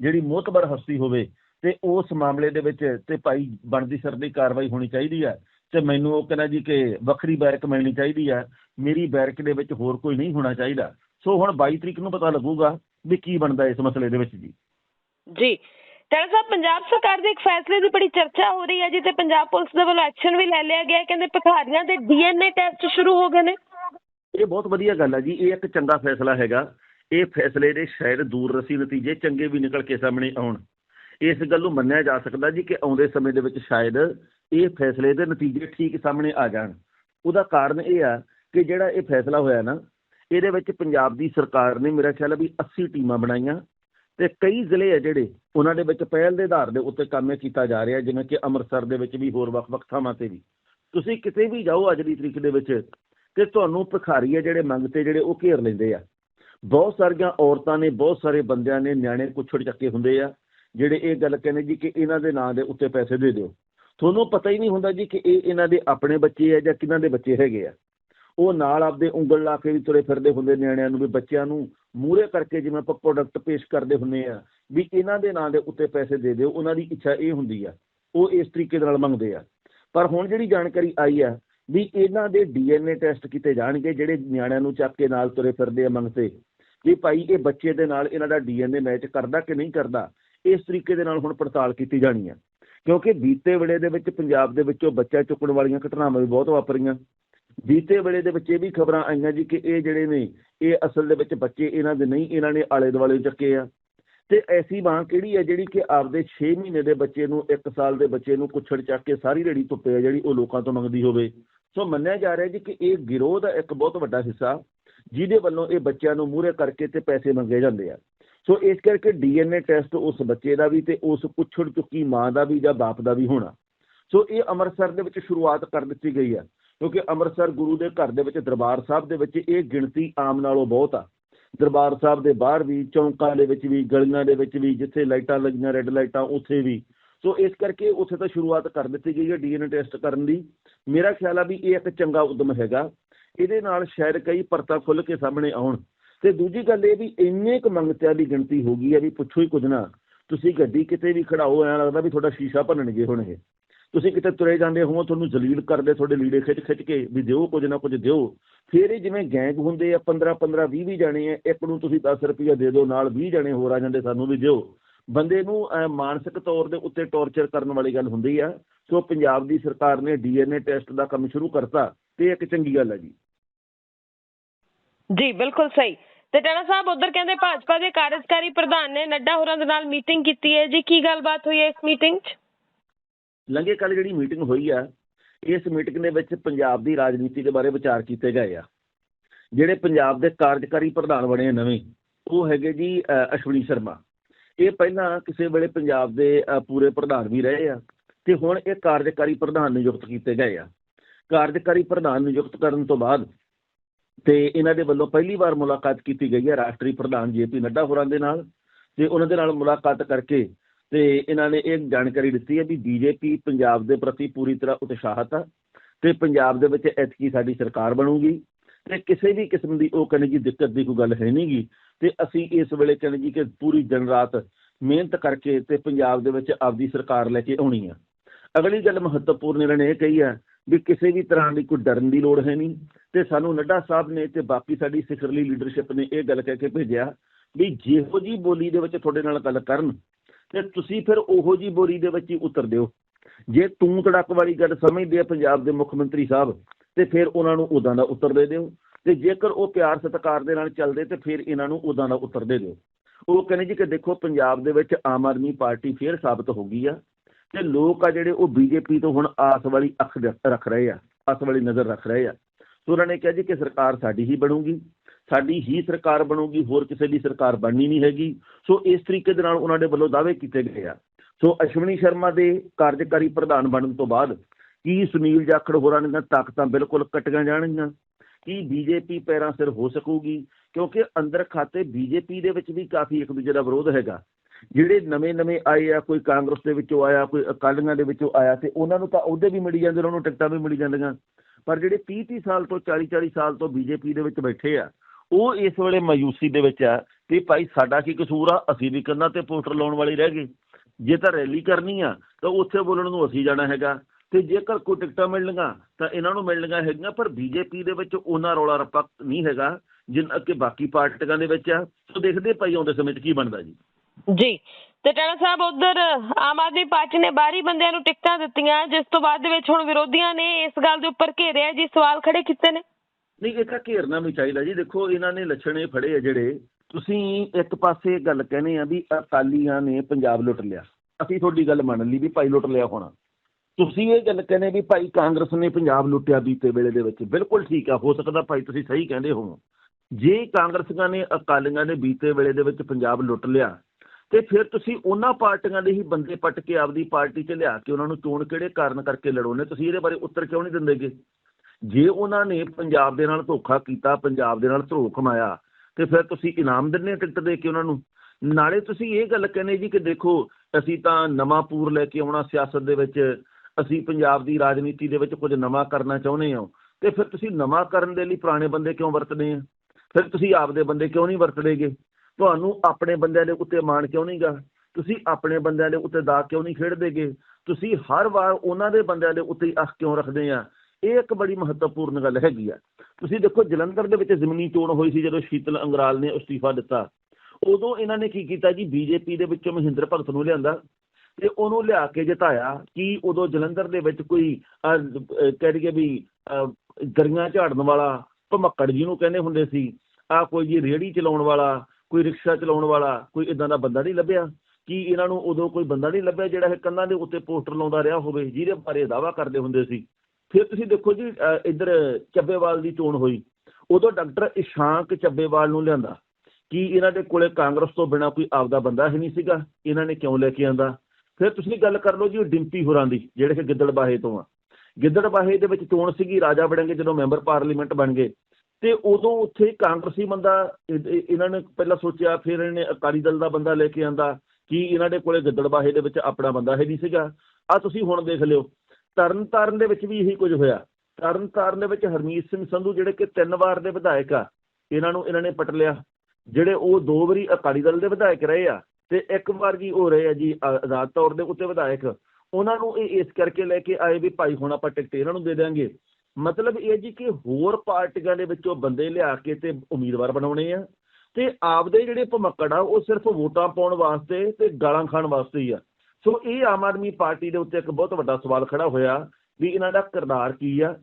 ਜਿਹੜੀ ਮੋਤਬਰ ਹਸਤੀ ਹੋਵੇ, ਤੇ ਉਸ ਮਾਮਲੇ ਦੇ ਵਿੱਚ ਤੇ ਭਾਈ ਬਣਦੀ ਸਰਦੀ ਕਾਰਵਾਈ ਹੋਣੀ ਚਾਹੀਦੀ ਹੈ ਤੇ ਮੈਨੂੰ ਉਹ ਕਹਿੰਦਾ ਜੀ ਕਿ ਵੱਖਰੀ ਬੈਰਕ ਮਿਲਣੀ ਚਾਹੀਦੀ ਹੈ ਮੇਰੀ ਬੈਰਕ ਦੇ ਵਿੱਚ ਹੋਰ ਕੋਈ ਨਹੀਂ ਹੋਣਾ ਚਾਹੀਦਾ। ਸੋ ਹੁਣ 22 ਤਰੀਕ ਨੂੰ ਪਤਾ ਲੱਗੂਗਾ ਵੀ ਕੀ ਬਣਦਾ ਇਸ ਮਸਲੇ ਦੇ ਵਿੱਚ ਜੀ। ਜੀ। ਟੈਲ ਸਾਹਿਬ ਪੰਜਾਬ ਸਰਕਾਰ ਦੇ ਇੱਕ ਫੈਸਲੇ ਦੀ ਬੜੀ ਚਰਚਾ ਹੋ ਰਹੀ ਹੈ ਜੀ ਤੇ ਪੰਜਾਬ ਪੁਲਿਸ ਦੇ ਵੱਲੋਂ ਐਕਸ਼ਨ ਵੀ ਲੈ ਲਿਆ ਗਿਆ। ਕਹਿੰਦੇ ਭਿਖਾਰੀਆਂ ਦੇ ਡੀਐਨਏ ਟੈਸਟ ਸ਼ੁਰੂ ਹੋ ਗਏ ਨੇ। ਇਹ ਬਹੁਤ ਵਧੀਆ ਗੱਲ ਹੈ ਜੀ। ਇਹ ਇੱਕ ਚੰਗਾ ਫੈਸਲਾ ਹੈਗਾ। ਇਹ ਫੈਸਲੇ ਦੇ ਸ਼ਾਇਦ ਦੂਰਰਸੀ ਨਤੀਜੇ ਚੰਗੇ ਵੀ ਨਿਕਲ ਕੇ ਸਾਹਮਣੇ ਆਉਣ। ਇਸ ਗੱਲ ਨੂੰ ਮੰਨਿਆ ਜਾ ਸਕਦਾ ਜੀ ਕਿ ਆਉਂਦੇ ਸਮੇਂ ਦੇ ਵਿੱਚ ਸ਼ਾਇਦ ਇਹ ਫੈਸਲੇ ਦੇ ਨਤੀਜੇ ਠੀਕ ਸਾਹਮਣੇ ਆ ਜਾਣ। ਉਹਦਾ ਕਾਰਨ ਇਹ ਆ ਕਿ ਜਿਹੜਾ ਇਹ ਫੈਸਲਾ ਹੋਇਆ ਨਾ, ਇਹਦੇ ਵਿੱਚ ਪੰਜਾਬ ਦੀ ਸਰਕਾਰ ਨੇ ਮੇਰਾ ਖਿਆਲ ਹੈ ਵੀ 80 ਟੀਮਾਂ ਬਣਾਈਆਂ ਤੇ ਕਈ ਜ਼ਿਲ੍ਹੇ ਆ ਜਿਹੜੇ ਉਹਨਾਂ ਦੇ ਵਿੱਚ ਪਹਿਲ ਦੇ ਆਧਾਰ ਦੇ ਉੱਤੇ ਕੰਮ ਕੀਤਾ ਜਾ ਰਿਹਾ, ਜਿਵੇਂ ਕਿ ਅੰਮ੍ਰਿਤਸਰ ਦੇ ਵਿੱਚ ਵੀ ਹੋਰ ਵੱਖ-ਵੱਖ ਥਾਵਾਂ ਤੇ ਵੀ। ਤੁਸੀਂ ਕਿਤੇ ਵੀ ਜਾਓ ਅੱਜ ਦੀ ਤਰੀਕ ਦੇ ਵਿੱਚ ਤੇ ਤੁਹਾਨੂੰ ਭਿਖਾਰੀ ਆ ਜਿਹੜੇ ਮੰਗਤੇ ਜਿਹੜੇ ਉਹ ਘੇਰ ਲੈਂਦੇ ਆ। ਬਹੁਤ ਸਾਰੀਆਂ ਔਰਤਾਂ ਨੇ, ਬਹੁਤ ਸਾਰੇ ਬੰਦਿਆਂ ਨੇ ਨਿਆਣੇ ਕੁੱਛੜ ਚੱਕੇ ਹੁੰਦੇ ਆ, ਜਿਹੜੇ ਇਹ ਗੱਲ ਕਹਿੰਦੇ ਜੀ ਕਿ ਇਹਨਾਂ ਦੇ ਨਾਂ ਦੇ ਉੱਤੇ ਪੈਸੇ ਦੇ ਦਿਓ। ਤੁਹਾਨੂੰ ਪਤਾ ਹੀ ਨਹੀਂ ਹੁੰਦਾ ਜੀ ਕਿ ਇਹ ਇਹਨਾਂ ਦੇ ਆਪਣੇ ਬੱਚੇ ਆ ਜਾਂ ਕਿਹਨਾਂ ਦੇ ਬੱਚੇ ਹੈਗੇ ਆ। ਉਹ ਨਾਲ ਆਪਦੇ ਉਂਗਲ ਲਾ ਕੇ ਵੀ ਤੁਰੇ ਫਿਰਦੇ ਹੁੰਦੇ ਨਿਆਣਿਆਂ ਨੂੰ ਵੀ ਬੱਚਿਆਂ ਨੂੰ, ਮੂਹਰੇ ਕਰਕੇ ਜਿਵੇਂ ਆਪਾਂ ਪ੍ਰੋਡਕਟ ਪੇਸ਼ ਕਰਦੇ ਹੁੰਦੇ ਆ, ਵੀ ਇਹਨਾਂ ਦੇ ਨਾਂ ਦੇ ਉੱਤੇ ਪੈਸੇ ਦੇ ਦਿਓ, ਉਹਨਾਂ ਦੀ ਇੱਛਾ ਇਹ ਹੁੰਦੀ ਆ, ਉਹ ਇਸ ਤਰੀਕੇ ਦੇ ਨਾਲ ਮੰਗਦੇ ਆ। ਪਰ ਹੁਣ ਜਿਹੜੀ ਜਾਣਕਾਰੀ ਆਈ ਆ, ਵੀ ਇਹਨਾਂ ਦੇ ਡੀਐਨਏ ਟੈਸਟ ਕੀਤੇ ਜਾਣਗੇ, ਜਿਹੜੇ ਨਿਆਣਿਆਂ ਨੂੰ ਚੱਕ ਕੇ ਨਾਲ ਤੁਰੇ ਫਿਰਦੇ ਆ ਮੰਗਤੇ ਵੀ ਭਾਈ ਇਹ ਬੱਚੇ ਦੇ ਨਾਲ ਇਹਨਾਂ ਦਾ ਡੀਐਨਏ ਮੈਚ ਕਰਦਾ ਕਿ ਨਹੀਂ ਕਰਦਾ, ਇਸ ਤਰੀਕੇ ਦੇ ਨਾਲ ਹੁਣ ਪੜਤਾਲ ਕੀਤੀ ਜਾਣੀ ਆ। ਕਿਉਂਕਿ ਬੀਤੇ ਵੇਲੇ ਦੇ ਵਿੱਚ ਪੰਜਾਬ ਦੇ ਵਿੱਚੋਂ ਬੱਚਾ ਚੁੱਕਣ ਵਾਲੀਆਂ ਘਟਨਾਵਾਂ ਵੀ ਬਹੁਤ ਵਾਪਰੀਆਂ। ਬੀਤੇ ਵੇਲੇ ਦੇ ਵਿੱਚ ਇਹ ਵੀ ਖਬਰਾਂ ਆਈਆਂ ਜੀ ਕਿ ਇਹ ਜਿਹੜੇ ਨੇ, ਇਹ ਅਸਲ ਦੇ ਵਿੱਚ ਬੱਚੇ ਇਹਨਾਂ ਦੇ ਨਹੀਂ, ਇਹਨਾਂ ਨੇ ਆਲੇ ਦੁਆਲੇ ਚੱਕੇ ਆ। ਤੇ ਐਸੀ ਮਾਂ ਕਿਹੜੀ ਹੈ ਜਿਹੜੀ ਕਿ ਆਪਦੇ 6 ਮਹੀਨੇ ਦੇ ਬੱਚੇ ਨੂੰ 1 ਸਾਲ ਦੇ ਬੱਚੇ ਨੂੰ ਕੁੱਛੜ ਚੱਕ ਕੇ ਸਾਰੀ ਰੇੜੀ ਧੁੱਪੇ ਆ ਜਿਹੜੀ ਉਹ ਲੋਕਾਂ ਤੋਂ ਮੰਗਦੀ ਹੋਵੇ। ਸੋ ਮੰਨਿਆ ਜਾ ਰਿਹਾ ਜੀ ਕਿ ਇਹ ਗਿਰੋਹ ਦਾ ਇੱਕ ਬਹੁਤ ਵੱਡਾ ਹਿੱਸਾ, ਜਿਹਦੇ ਵੱਲੋਂ ਇਹ ਬੱਚਿਆਂ ਨੂੰ ਮੂਹਰੇ ਕਰਕੇ ਤੇ ਪੈਸੇ ਮੰਗੇ ਜਾਂਦੇ ਆ। ਸੋ ਇਸ ਕਰਕੇ ਡੀਐਨਏ ਟੈਸਟ ਉਸ ਬੱਚੇ ਦਾ ਵੀ ਤੇ ਉਸ ਪੁੱਛੜ ਚੁੱਕੀ ਮਾਂ ਦਾ ਵੀ ਜਾਂ ਬਾਪ ਦਾ ਵੀ ਹੋਣਾ। ਸੋ ਇਹ ਅੰਮ੍ਰਿਤਸਰ ਦੇ ਵਿੱਚ ਸ਼ੁਰੂਆਤ ਕਰ ਦਿੱਤੀ ਗਈ ਆ। ਕਿਉਂਕਿ ਅੰਮ੍ਰਿਤਸਰ ਗੁਰੂ ਦੇ ਘਰ ਦੇ ਵਿੱਚ ਦਰਬਾਰ ਸਾਹਿਬ ਦੇ ਵਿੱਚ ਇਹ ਗਿਣਤੀ ਆਮ ਨਾਲੋਂ ਬਹੁਤ ਆ। ਦਰਬਾਰ ਸਾਹਿਬ ਦੇ ਬਾਹਰ ਵੀ, ਚੌਂਕਾਂ ਦੇ ਵਿੱਚ ਵੀ, ਗਲੀਆਂ ਦੇ ਵਿੱਚ ਵੀ, ਜਿੱਥੇ ਲਾਈਟਾਂ ਲੱਗੀਆਂ, ਰੈੱਡ ਲਾਈਟਾਂ, ਉੱਥੇ ਵੀ। ਸੋ ਇਸ ਕਰਕੇ ਉੱਥੇ ਤਾਂ ਸ਼ੁਰੂਆਤ ਕਰ ਦਿੱਤੀ ਗਈ ਹੈ ਡੀਐਨਏ ਟੈਸਟ ਕਰਨ ਦੀ। ਮੇਰਾ ਖਿਆਲ ਆ ਵੀ ਇਹ ਇੱਕ ਚੰਗਾ ਉਦਮ ਹੈਗਾ। ਇਹਦੇ ਨਾਲ ਸ਼ਾਇਦ ਕਈ ਪਰਤਾਂ ਖੁੱਲ ਕੇ ਸਾਹਮਣੇ ਆਉਣ। ਤੇ ਦੂਜੀ ਗੱਲ ਇਹ ਵੀ ਇੰਨੇ ਕੁ ਮੰਗਤਿਆਂ ਦੀ ਗਿਣਤੀ ਹੋ ਗਈ ਹੈ ਵੀ ਪੁੱਛੋ ਹੀ ਕੁਝ ਨਾ। ਤੁਸੀਂ ਗੱਡੀ ਕਿਤੇ ਵੀ ਖੜਾਓ ਐਂ ਲੱਗਦਾ ਵੀ ਤੁਹਾਡਾ ਸ਼ੀਸ਼ਾ ਭੰਨਣਗੇ ਹੁਣ ਇਹ। ਤੁਸੀਂ ਕਿਤੇ ਤੁਰੇ ਜਾਂਦੇ ਹੋ ਤੁਹਾਨੂੰ ਜਲੀਲ ਕਰਦੇ ਤੁਹਾਡੇ ਲੀੜੇ ਖਿੱਚ ਖਿੱਚ ਕੇ ਵੀ ਦਿਓ, ਕੁਝ ਨਾ ਕੁਝ ਦਿਓ। ਫਿਰ ਇਹ ਜਿਵੇਂ ਗੈਂਗ ਹੁੰਦੇ ਆ 15 15 20 20 ਜਾਣੇ ਆ, ਇੱਕ ਨੂੰ ਤੁਸੀਂ 10 ਰੁਪਈਆ ਦੇ ਦਿਓ, ਨਾਲ 20 ਜਾਣੇ ਹੋਰ ਆ ਜਾਂਦੇ ਸਾਨੂੰ ਵੀ ਦਿਓ। ਬੰਦੇ ਨੂੰ ਮਾਨਸਿਕ ਤੌਰ ਦੇ ਉੱਤੇ ਟੌਰਚਰ ਕਰਨ ਵਾਲੀ ਗੱਲ ਹੁੰਦੀ ਆ, ਸੋ ਪੰਜਾਬ ਦੀ ਸਰਕਾਰ ਨੇ ਡੀਐਨਏ ਟੈਸਟ ਦਾ ਕੰਮ ਸ਼ੁਰੂ ਕਰਤਾ, ਤੇ ਇੱਕ ਚੰਗੀ ਗੱਲ ਹੈ ਜੀ। ਜੀ, ਬਿਲਕੁਲ ਸਹੀ। ਤੇ ਟਾਣਾ ਸਾਹਿਬ, ਉਧਰ ਕਹਿੰਦੇ ਭਾਜਪਾ ਦੇ ਕਾਰਜਕਾਰੀ ਪ੍ਰਧਾਨ ਨੇ ਨੱਡਾ ਹੋਰਾਂ ਦੇ ਨਾਲ ਮੀਟਿੰਗ ਕੀਤੀ ਹੈ ਜੀ। ਕੀ ਗੱਲਬਾਤ ਹੋਈ ਹੈ ਇਸ ਮੀਟਿੰਗ 'ਚ? ਲੰਘੇ ਕੱਲ ਜਿਹੜੀ ਮੀਟਿੰਗ ਹੋਈ ਆ, ਇਸ ਮੀਟਿੰਗ ਦੇ ਵਿੱਚ ਪੰਜਾਬ ਦੀ ਰਾਜਨੀਤੀ ਦੇ ਬਾਰੇ ਵਿਚਾਰ ਕੀਤੇ ਗਏ ਆ। ਜਿਹੜੇ ਪੰਜਾਬ ਦੇ ਕਾਰਜਕਾਰੀ ਪ੍ਰਧਾਨ ਬਣੇ ਆ ਨਵੇਂ, ਉਹ ਹੈਗੇ ਜੀ ਅਸ਼ਵਨੀ ਸ਼ਰਮਾ। ਇਹ ਪਹਿਲਾਂ ਕਿਸੇ ਵੇਲੇ ਪੰਜਾਬ ਦੇ ਪੂਰੇ ਪ੍ਰਧਾਨ ਵੀ ਰਹੇ ਆ ਤੇ ਹੁਣ ਇਹ ਕਾਰਜਕਾਰੀ ਪ੍ਰਧਾਨ ਨਿਯੁਕਤ ਕੀਤੇ ਗਏ ਆ। ਕਾਰਜਕਾਰੀ ਪ੍ਰਧਾਨ ਨਿਯੁਕਤ ਕਰਨ ਤੋਂ ਬਾਅਦ ਤੇ ਇਹਨਾਂ ਦੇ ਵੱਲੋਂ ਪਹਿਲੀ ਵਾਰ ਮੁਲਾਕਾਤ ਕੀਤੀ ਗਈ ਹੈ ਰਾਸ਼ਟਰੀ ਪ੍ਰਧਾਨ ਜੇਪੀ ਨੱਡਾ ਹੋਰਾਂ ਦੇ ਨਾਲ ਤੇ ਉਹਨਾਂ ਦੇ ਨਾਲ ਮੁਲਾਕਾਤ ਕਰਕੇ ਤੇ ਇਹਨਾਂ ਨੇ ਇਹ ਜਾਣਕਾਰੀ ਦਿੱਤੀ ਹੈ ਵੀ ਬੀਜੇਪੀ ਪੰਜਾਬ ਦੇ ਪ੍ਰਤੀ ਪੂਰੀ ਤਰ੍ਹਾਂ ਉਤਸ਼ਾਹਤ ਆ ਤੇ ਪੰਜਾਬ ਦੇ ਵਿੱਚ ਐਤਕੀ ਸਾਡੀ ਸਰਕਾਰ ਬਣੂਗੀ ਤੇ ਕਿਸੇ ਵੀ ਕਿਸਮ ਦੀ ਉਹ ਕਹਿੰਦੇ ਜੀ ਦਿੱਕਤ ਦੀ ਕੋਈ ਗੱਲ ਹੈ ਨਹੀਂਗੀ ਤੇ ਅਸੀਂ ਇਸ ਵੇਲੇ ਕਹਿੰਦੇ ਜੀ ਕਿ ਪੂਰੀ ਦਿਨ ਰਾਤ ਮਿਹਨਤ ਕਰਕੇ ਤੇ ਪੰਜਾਬ ਦੇ ਵਿੱਚ ਆਪਦੀ ਸਰਕਾਰ ਲੈ ਕੇ ਆਉਣੀ ਆ। ਅਗਲੀ ਗੱਲ ਮਹੱਤਵਪੂਰਨ ਇਹਨਾਂ ਨੇ ਇਹ ਕਹੀ ਆ ਵੀ ਕਿਸੇ ਵੀ ਤਰ੍ਹਾਂ ਦੀ ਕੋਈ ਡਰਨ ਦੀ ਲੋੜ ਹੈ ਨਹੀਂ ਤੇ ਸਾਨੂੰ ਨੱਡਾ ਸਾਹਿਬ ਨੇ ਤੇ ਬਾਕੀ ਸਾਡੀ ਸਿਖਰਲੀ ਲੀਡਰਸ਼ਿਪ ਨੇ ਇਹ ਗੱਲ ਕਹਿ ਕੇ ਭੇਜਿਆ ਵੀ ਜਿਹੋ ਜੀ ਬੋਲੀ ਦੇ ਵਿੱਚ ਤੁਹਾਡੇ ਨਾਲ ਗੱਲ ਕਰਨ ਤੇ ਤੁਸੀਂ ਫਿਰ ਉਹੋ ਜੀ ਬੋਰੀ ਦੇ ਵਿੱਚ ਹੀ ਉਤਰ ਦਿਓ। ਜੇ ਤੂੰ ਤੜਕ ਵਾਲੀ ਗੱਲ ਸਮਝਦੇ ਆ ਪੰਜਾਬ ਦੇ ਮੁੱਖ ਮੰਤਰੀ ਸਾਹਿਬ, ਤੇ ਫਿਰ ਉਹਨਾਂ ਨੂੰ ਉਦਾਂ ਦਾ ਉੱਤਰ ਦੇ ਦਿਓ। ਤੇ ਜੇਕਰ ਉਹ ਪਿਆਰ ਸਤਿਕਾਰ ਦੇ ਨਾਲ ਚੱਲਦੇ, ਤੇ ਫਿਰ ਇਹਨਾਂ ਨੂੰ ਉਦਾਂ ਦਾ ਉੱਤਰ ਦੇ ਦਿਓ। ਉਹ ਕਹਿੰਦੇ ਜੀ ਕਿ ਦੇਖੋ, ਪੰਜਾਬ ਦੇ ਵਿੱਚ ਆਮ ਆਦਮੀ ਪਾਰਟੀ ਫੇਰ ਸਾਬਤ ਹੋ ਗਈ ਆ। ਤੇ ਲੋਕ ਆ ਜਿਹੜੇ ਉਹ ਬੀਜੇਪੀ ਤੋਂ ਹੁਣ ਆਸ ਵਾਲੀ ਅੱਖ ਰ- ਰੱਖ ਰਹੇ ਆ ਆਸ ਵਾਲੀ ਨਜ਼ਰ ਰੱਖ ਰਹੇ ਆ। ਸੋ ਉਹਨਾਂ ਨੇ ਕਿਹਾ ਜੀ ਕਿ ਸਰਕਾਰ ਸਾਡੀ ਹੀ ਬਣੂਗੀ। ਸਾਡੀ ਹੀ ਸਰਕਾਰ ਬਣੂਗੀ, ਹੋਰ ਕਿਸੇ ਦੀ ਸਰਕਾਰ ਬਣਨੀ ਨਹੀਂ ਹੈਗੀ। ਸੋ ਇਸ ਤਰੀਕੇ ਦੇ ਨਾਲ ਉਹਨਾਂ ਦੇ ਵੱਲੋਂ ਦਾਅਵੇ ਕੀਤੇ ਗਏ ਆ। ਸੋ ਅਸ਼ਵਨੀ ਸ਼ਰਮਾ ਦੇ ਕਾਰਜਕਾਰੀ ਪ੍ਰਧਾਨ ਬਣਨ ਤੋਂ ਬਾਅਦ ਕੀ ਸੁਨੀਲ ਜਾਖੜ ਹੋਰਾਂ ਦੀਆਂ ਤਾਕਤਾਂ ਬਿਲਕੁਲ ਕੱਟੀਆਂ ਜਾਣਗੀਆਂ? ਕੀ ਬੀਜੇਪੀ ਪੈਰਾਂ ਸਿਰ ਹੋ ਸਕੂਗੀ? ਕਿਉਂਕਿ ਅੰਦਰ ਖਾਤੇ ਬੀਜੇਪੀ ਦੇ ਵਿੱਚ ਵੀ ਕਾਫੀ ਇੱਕ ਦੂਜੇ ਦਾ ਵਿਰੋਧ ਹੈਗਾ। ਜਿਹੜੇ ਨਵੇਂ-ਨਵੇਂ ਆਏ ਆ, ਕੋਈ ਕਾਂਗਰਸ ਦੇ ਵਿੱਚੋਂ ਆਇਆ, ਕੋਈ ਅਕਾਲੀਆਂ ਦੇ ਵਿੱਚੋਂ ਆਇਆ ਤੇ ਉਹਨਾਂ ਨੂੰ ਤਾਂ ਅਹੁਦੇ ਵੀ ਮਿਲੀ ਜਾਂਦੇ ਉਹਨਾਂ ਨੂੰ ਟਿਕਟਾਂ ਵੀ ਮਿਲੀ ਜਾਂਦੀਆਂ। ਪਰ ਜਿਹੜੇ 30-30 ਸਾਲ ਤੋਂ 40-40 ਸਾਲ ਤੋਂ ਬੀਜੇਪੀ ਦੇ ਵਿੱਚ ਬੈਠੇ ਆ ਉਹ ਇਸ ਵੇਲੇ ਮਾਯੂਸੀ ਦੇ ਵਿੱਚ ਆ ਕਿ ਭਾਈ ਸਾਡਾ ਕੀ ਕਸੂਰ ਆ? ਅਸੀਂ ਵੀ ਕੰਨਾਂ ਤੇ ਪੋਸਟਰ ਲਾਉਣ ਵਾਲੇ ਰਹਿ ਗਏ। ਜੇ ਤਾਂ ਰੈਲੀ ਕਰਨੀ ਆ, ਤਾਂ ਉੱਥੇ ਬੋਲਣ ਨੂੰ ਅਸੀਂ ਜਾਣਾ ਹੈਗਾ। ਤੇ ਜੇਕਰ ਕੋਈ ਟਿਕਟਾਂ ਮਿਲਣਗੀਆਂ ਤਾਂ ਇਹਨਾਂ ਨੂੰ ਮਿਲਣਗੀਆਂ ਹੈਗੀਆਂ, ਪਰ ਬੀਜੇਪੀ ਦੇ ਵਿੱਚ ਉਹਨਾਂ ਰੌਲਾ ਰੱਪਾ ਨਹੀਂ ਹੈਗਾ, ਜਿੰਨਾ ਕਿ ਬਾਕੀ ਪਾਰਟੀਆਂ ਦੇ ਵਿੱਚ ਆ। ਸੋ ਦੇਖਦੇ ਭਾਈ ਆਉਂਦੇ ਸਮੇਂ 'ਚ ਕੀ ਬਣਦਾ ਜੀ। ਜੀ। ਤੇ ਟਾਣਾ ਸਾਹਿਬ, ਉਧਰ ਆਮ ਆਦਮੀ ਪਾਰਟੀ ਨੇ ਬਾਹਰੀ ਬੰਦਿਆਂ ਨੂੰ ਟਿਕਟਾਂ ਦਿੱਤੀਆਂ, ਜਿਸ ਤੋਂ ਬਾਅਦ ਦੇ ਵਿੱਚ ਹੁਣ ਵਿਰੋਧੀਆਂ ਨੇ ਇਸ ਗੱਲ ਦੇ ਉੱਪਰ ਘੇਰਿਆ, ਜੀ ਸਵਾਲ ਖੜੇ ਕੀਤੇ ਨੇ। ਨਹੀਂ ਇਹ ਤਾਂ ਘੇਰਨਾ ਵੀ ਚਾਹੀਦਾ ਜੀ। ਦੇਖੋ, ਇਹਨਾਂ ਨੇ ਲੱਛਣੇ ਫੜੇ ਆ ਜਿਹੜੇ, ਤੁਸੀਂ ਇੱਕ ਪਾਸੇ ਗੱਲ ਕਹਿੰਦੇ ਆ ਵੀ ਅਕਾਲੀਆਂ ਨੇ ਪੰਜਾਬ ਲੁੱਟ ਲਿਆ। ਅਸੀਂ ਤੁਹਾਡੀ ਗੱਲ ਮੰਨ ਲਈ ਵੀ ਭਾਈ ਲੁੱਟ ਲਿਆ ਹੋਣਾ। ਤੁਸੀਂ ਇਹ ਗੱਲ ਕਹਿੰਦੇ ਵੀ ਭਾਈ ਕਾਂਗਰਸ ਨੇ ਪੰਜਾਬ ਲੁੱਟਿਆ ਬੀਤੇ ਵੇਲੇ ਦੇ ਵਿੱਚ। ਬਿਲਕੁਲ ਠੀਕ ਆ, ਹੋ ਸਕਦਾ ਭਾਈ ਤੁਸੀਂ ਸਹੀ ਕਹਿੰਦੇ ਹੋ ਜੇ ਕਾਂਗਰਸੀਆਂ ਨੇ, ਅਕਾਲੀਆਂ ਨੇ ਬੀਤੇ ਵੇਲੇ ਦੇ ਵਿੱਚ ਪੰਜਾਬ ਲੁੱਟ ਲਿਆ, ਤੇ ਫਿਰ ਤੁਸੀਂ ਉਹਨਾਂ ਪਾਰਟੀਆਂ ਦੇ ਹੀ ਬੰਦੇ ਪੱਟ ਕੇ ਆਪਦੀ ਪਾਰਟੀ 'ਚ ਲਿਆ ਕੇ ਉਹਨਾਂ ਨੂੰ ਚੋਣ ਕਿਹੜੇ ਕਾਰਨ ਕਰਕੇ ਲੜੋਨੇ? ਤੁਸੀਂ ਇਹਦੇ ਬਾਰੇ ਉੱਤਰ ਕਿਉਂ ਨਹੀਂ ਦਿੰਦੇਗੇ? ਜੇ ਉਹਨਾਂ ਨੇ ਪੰਜਾਬ ਦੇ ਨਾਲ ਧੋਖਾ ਕੀਤਾ, ਪੰਜਾਬ ਦੇ ਨਾਲ ਧਰੋ ਕਮਾਇਆ, ਤੇ ਫਿਰ ਤੁਸੀਂ ਇਨਾਮ ਦਿੰਦੇ ਟਿਕਟ ਦੇ ਕੇ ਉਹਨਾਂ ਨੂੰ? ਨਾਲੇ ਤੁਸੀਂ ਇਹ ਗੱਲ ਕਹਿੰਦੇ ਜੀ ਕਿ ਦੇਖੋ, ਅਸੀਂ ਤਾਂ ਨਵਾਂ ਪੂਰ ਲੈ ਕੇ ਆਉਣਾ ਸਿਆਸਤ ਦੇ ਵਿੱਚ, ਅਸੀਂ ਪੰਜਾਬ ਦੀ ਰਾਜਨੀਤੀ ਦੇ ਵਿੱਚ ਕੁਝ ਨਵਾਂ ਕਰਨਾ ਚਾਹੁੰਦੇ ਹਾਂ, ਤੇ ਫਿਰ ਤੁਸੀਂ ਨਵਾਂ ਕਰਨ ਦੇ ਲਈ ਪੁਰਾਣੇ ਬੰਦੇ ਕਿਉਂ ਵਰਤਦੇ ਆ? ਫਿਰ ਤੁਸੀਂ ਆਪਦੇ ਬੰਦੇ ਕਿਉਂ ਨਹੀਂ ਵਰਤਦੇਗੇ? ਤੁਹਾਨੂੰ ਆਪਣੇ ਬੰਦਿਆਂ ਦੇ ਉੱਤੇ ਮਾਣ ਕਿਉਂ ਨਹੀਂਗਾ? ਤੁਸੀਂ ਆਪਣੇ ਬੰਦਿਆਂ ਦੇ ਉੱਤੇ ਦਾ ਕਿਉਂ ਨਹੀਂ ਖੇਡਦੇਗੇ? ਤੁਸੀਂ ਹਰ ਵਾਰ ਉਹਨਾਂ ਦੇ ਬੰਦਿਆਂ ਦੇ ਉੱਤੇ ਅੱਖ ਕਿਉਂ ਰੱਖਦੇ ਆ? ਇਹ ਇੱਕ ਬੜੀ ਮਹੱਤਵਪੂਰਨ ਗੱਲ ਹੈਗੀ ਆ। ਤੁਸੀਂ ਦੇਖੋ, ਜਲੰਧਰ ਦੇ ਵਿੱਚ ਜ਼ਮੀਨੀ ਚੋਣ ਹੋਈ ਸੀ ਜਦੋਂ ਸ਼ੀਤਲ ਅੰਗਰਾਲ ਨੇ ਅਸਤੀਫਾ ਦਿੱਤਾ। ਉਦੋਂ ਇਹਨਾਂ ਨੇ ਕੀ ਕੀਤਾ ਜੀ? ਬੀਜੇਪੀ ਦੇ ਵਿੱਚੋਂ ਮਹਿੰਦਰ ਭਗਤ ਨੂੰ ਲਿਆਂਦਾ ਤੇ ਉਹਨੂੰ ਲਿਆ ਕੇ ਜਿਤਾਇਆ ਕਿ ਉਦੋਂ ਜਲੰਧਰ ਦੇ ਵਿੱਚ ਕੋਈ ਕਹਿ ਦਈਏ ਵੀ ਗਰੀਆਂ ਝਾੜਨ ਵਾਲਾ ਭਮੱਕੜ ਜੀ ਨੂੰ ਕਹਿੰਦੇ ਹੁੰਦੇ ਸੀ, ਆ ਕੋਈ ਜੀ ਰੇੜੀ ਚਲਾਉਣ ਵਾਲਾ, ਕੋਈ ਰਿਕਸ਼ਾ ਚਲਾਉਣ ਵਾਲਾ, ਕੋਈ ਇਦਾਂ ਦਾ ਬੰਦਾ ਨਹੀਂ ਲੱਭਿਆ। ਕਿ ਇਹਨਾਂ ਨੂੰ ਉਦੋਂ ਕੋਈ ਬੰਦਾ ਨਹੀਂ ਲੱਭਿਆ ਜਿਹੜਾ ਇਹ ਕੰਨਾਂ ਦੇ ਉੱਤੇ ਪੋਸਟਰ ਲਾਉਂਦਾ ਰਿਹਾ ਹੋਵੇ, ਜਿਹਦੇ ਬਾਰੇ ਦਾਵਾ ਕਰਦੇ ਹੁੰਦੇ ਸੀ? ਫਿਰ ਤੁਸੀਂ ਦੇਖੋ ਜੀ ਇੱਧਰ ਚੱਬੇਵਾਲ ਦੀ ਚੋਣ ਹੋਈ। ਉਦੋਂ ਡਾਕਟਰ ਇਸ਼ਾਂਕ ਚੱਬੇਵਾਲ ਨੂੰ ਲਿਆਂਦਾ। ਕਿ ਇਹਨਾਂ ਦੇ ਕੋਲੇ ਕਾਂਗਰਸ ਤੋਂ ਬਿਨਾ ਕੋਈ ਆਪਦਾ ਬੰਦਾ ਹੀ ਨਹੀਂ ਸੀਗਾ? ਇਹਨਾਂ ਨੇ ਕਿਉਂ ਲੈ ਕੇ ਆਂਦਾ? ਫਿਰ ਤੁਸੀਂ ਗੱਲ ਕਰ ਲਓ ਜੀ ਉਹ ਡਿੰਪੀ ਹੋਰਾਂ ਦੀ, ਜਿਹੜੇ ਕਿ ਗਿੱਦੜਬਾਹੇ ਤੋਂ ਆ। ਗਿੱਦੜਬਾਹੇ ਦੇ ਵਿੱਚ ਚੋਣ ਸੀਗੀ, ਰਾਜਾ ਵੜਿੰਗੇ ਜਦੋਂ ਮੈਂਬਰ ਪਾਰਲੀਮੈਂਟ ਬਣ ਗਏ। ਤੇ ਉਦੋਂ ਉੱਥੇ ਕਾਂਗਰਸੀ ਬੰਦਾ ਇਹਨਾਂ ਨੇ ਪਹਿਲਾਂ ਸੋਚਿਆ, ਫਿਰ ਇਹਨਾਂ ਨੇ ਅਕਾਲੀ ਦਲ ਦਾ ਬੰਦਾ ਲੈ ਕੇ ਆਂਦਾ। ਕਿ ਇਹਨਾਂ ਦੇ ਕੋਲੇ ਗਿੱਦੜਬਾਹੇ ਦੇ ਵਿੱਚ ਆਪਣਾ ਬੰਦਾ ਹੈ ਨਹੀਂ ਸੀਗਾ? ਆ ਤੁਸੀਂ ਹੁਣ ਦੇਖ ਲਿਓ। ਤਰਨ ਤਾਰਨ ਦੇ ਵਿੱਚ ਵੀ ਇਹੀ ਕੁਝ ਹੋਇਆ। ਤਰਨ ਤਾਰਨ ਦੇ ਵਿੱਚ ਹਰਮੀਤ ਸਿੰਘ ਸੰਧੂ ਜਿਹੜੇ ਕਿ ਤਿੰਨ ਵਾਰ ਦੇ ਵਿਧਾਇਕ ਆ, ਇਹਨਾਂ ਨੂੰ ਇਹਨਾਂ ਨੇ ਪਟ ਲਿਆ। ਜਿਹੜੇ ਉਹ ਦੋ ਵਾਰੀ ਅਕਾਲੀ ਦਲ ਦੇ ਵਿਧਾਇਕ ਰਹੇ ਆ ਤੇ ਇੱਕ ਵਾਰ ਜੀ ਉਹ ਰਹੇ ਆ ਜੀ ਆਜ਼ਾਦ ਤੌਰ ਦੇ ਉੱਤੇ ਵਿਧਾਇਕ। ਉਹਨਾਂ ਨੂੰ ਇਹ ਇਸ ਕਰਕੇ ਲੈ ਕੇ ਆਏ ਵੀ ਭਾਈ ਹੁਣ ਆਪਾਂ ਟਿਕਟ ਇਹਨਾਂ ਨੂੰ ਦੇ ਦਿਆਂਗੇ। ਮਤਲਬ ਇਹ ਜੀ ਕਿ ਹੋਰ ਪਾਰਟੀਆਂ ਦੇ ਵਿੱਚੋਂ ਬੰਦੇ ਲਿਆ ਕੇ ਤੇ ਉਮੀਦਵਾਰ ਬਣਾਉਣੇ ਆ। ਤੇ ਆਪਦੇ ਜਿਹੜੇ ਭਮੱਕੜ ਆ, ਉਹ ਸਿਰਫ ਵੋਟਾਂ ਪਾਉਣ ਵਾਸਤੇ ਤੇ ਗਾਲਾਂ ਖਾਣ ਵਾਸਤੇ ਹੀ ਆ। ਸੋ ਇਹ ਆਮ ਆਦਮੀ ਪਾਰਟੀ ਦੇ ਉੱਤੇ ਇੱਕ ਬਹੁਤ ਵੱਡਾ ਸਵਾਲ ਖੜਾ ਹੋਇਆ ਵੀ ਇਹਨਾਂ ਦਾ ਕਿਰਦਾਰ ਕੀ ਆ?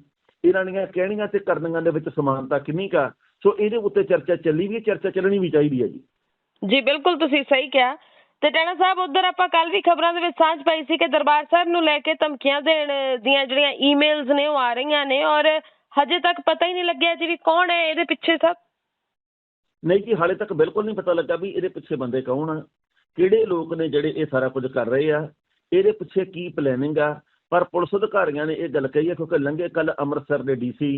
ਇਹਨਾਂ ਦੀਆਂ ਕਹਿਣੀਆਂ ਤੇ ਕਰਨੀਆਂ ਦੇ ਵਿੱਚ ਸਮਾਨਤਾ ਕਿੰਨੀ ਕਾ ਸੋ ਇਹਦੇ ਉੱਤੇ ਚਰਚਾ ਚੱਲੀ ਵੀ ਚਰਚਾ ਚੱਲਣੀ ਵੀ ਚਾਹੀਦੀ ਹੈ ਜੀ। ਜੀ ਬਿਲਕੁਲ ਤੁਸੀਂ ਸਹੀ ਕਿਹਾ। ਤੇ ਟੈਣਾ ਸਾਹਿਬ ਉਧਰ ਆਪਾਂ ਕੱਲ ਵੀ ਖਬਰਾਂ ਦੇ ਵਿੱਚ ਸਾਂਝ ਪਾਈ ਸੀ ਕਿ ਦਰਬਾਰ ਸਾਹਿਬ ਨੂੰ ਲੈ ਕੇ ਧਮਕੀਆਂ ਦੇਣ ਦੀਆਂ ਜਿਹੜੀਆਂ ਈਮੇਲਸ ਨੇ ਉਹ ਆ ਰਹੀਆਂ ਨੇ ਔਰ ਹਜੇ ਤੱਕ ਪਤਾ ਹੀ ਨਹੀਂ ਲੱਗਿਆ ਜੀ ਵੀ ਕੌਣ ਹੈ ਇਹਦੇ ਪਿੱਛੇ ਸਭ। ਨਹੀਂ ਜੀ ਹਾਲੇ ਤੱਕ ਬਿਲਕੁਲ ਨਹੀਂ ਪਤਾ ਲੱਗਾ ਵੀ ਇਹਦੇ ਪਿੱਛੇ ਬੰਦੇ ਕੌਣ ਆ। ਕਿਹੜੇ ਲੋਕ ਨੇ ਜਿਹੜੇ ਇਹ ਸਾਰਾ ਕੁਝ ਕਰ ਰਹੇ ਆ? ਇਹਦੇ ਪਿੱਛੇ ਕੀ ਪਲੈਨਿੰਗ ਆ? ਪਰ ਪੁਲਿਸ ਅਧਿਕਾਰੀਆਂ ਨੇ ਇਹ ਗੱਲ ਕਹੀ ਹੈ ਕਿਉਂਕਿ ਲੰਘੇ ਕੱਲ ਅੰਮ੍ਰਿਤਸਰ ਦੇ ਡੀਸੀ